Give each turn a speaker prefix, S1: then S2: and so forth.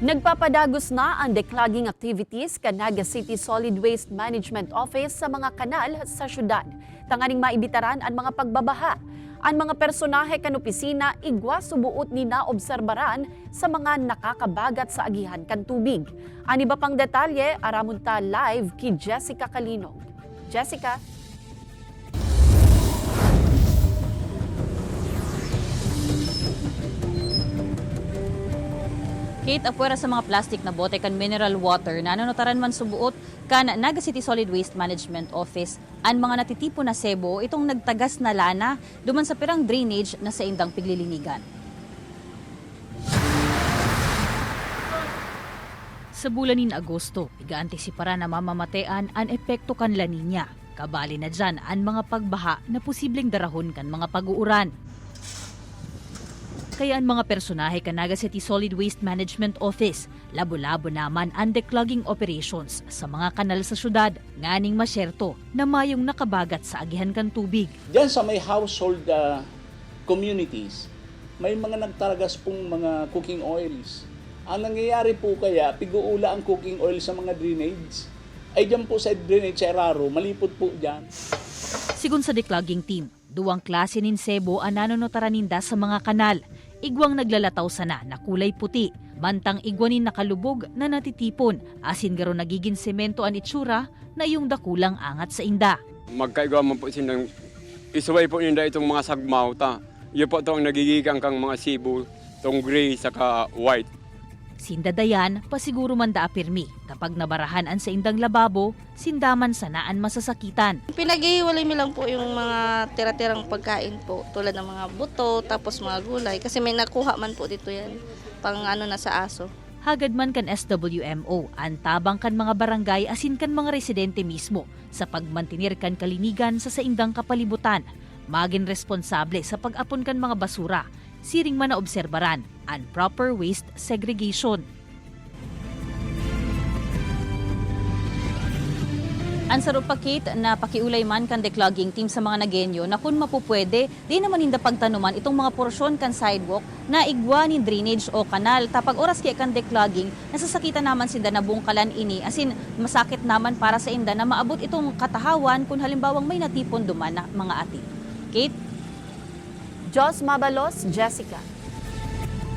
S1: Nagpapadagos na ang declogging activities ka Naga City Solid Waste Management Office sa mga kanal sa syudad. Tanganing maibitaran ang mga pagbabaha. Ang mga personahe kan opisina igwa subuot ni naobserbaran sa mga nakakabagat sa agihan kan tubig. Ang iba pang detalye, aramon ta live kay Jessica Kalinog. Jessica?
S2: Kate, apwera sa mga plastic na bote kan mineral water na nanutaran man subuot kan Naga City Solid Waste Management Office ang mga natitipo na sebo itong nagtagas na lana duman sa pirang drainage na sa indang piglilinigan. Sa bulanin Agosto, iga-antisipara na mamamatean ang epekto kan La Nina. Kabali na dyan ang mga pagbaha na posibleng darahon kan mga pag-uuran. Kaya ang mga personahe ka Naga City Solid Waste Management Office, labo-labo naman ang declogging operations sa mga kanal sa syudad, nganing masyerto na mayong nakabagat sa agihan kan tubig.
S3: Diyan sa may household uh, communities, may mga nagtaragas pong mga cooking oils. Ang nangyayari po kaya, piguula ang cooking oil sa mga drainage. Ay diyan po sa drainage sa Eraro, malipot po diyan.
S2: Sigun sa declogging team, duwang klase nin sebo ang nanonotaraninda sa mga kanal. Igwang naglalataw sana na kulay puti, mantang igwanin nakalubog na natitipon, asin garo nagiging semento ang itsura na yung dakulang angat sa inda.
S4: magkaigaw man po silang isuway po nila itong mga sagmaw ta. Yun po itong nagigigang kang mga sibo, itong gray saka white.
S2: Sindadayan, pasiguro man da apirmi, kapag nabarahan an sa indang lababo, sindaman sanaan masasakitan.
S5: Pinag-iwalay mi lang po yung mga tira-tirang pagkain po, tulad ng mga buto, tapos mga gulay. Kasi may nakuha man po dito yan, pang ano na sa aso.
S2: Hagad man kan SWMO, ang tabang kan mga barangay asin kan mga residente mismo sa pagmantinir kan kalinigan sa saindang kapalibutan. Maging responsable sa pag-apon kan mga basura, siring man na obserbaran ang proper waste segregation. Ang sarupakit na pakiulay man kan declogging team sa mga nagenyo na kung mapupwede, di naman hinda pagtanuman itong mga porsyon kan sidewalk na igwa ni drainage o kanal. Tapag oras kaya kan declogging, nasasakitan naman sinda na bungkalan ini. Asin, masakit naman para sa inda na maabot itong katahawan kung halimbawang may natipon duman na mga ati. Kate?
S1: Jos Mabalos, Jessica.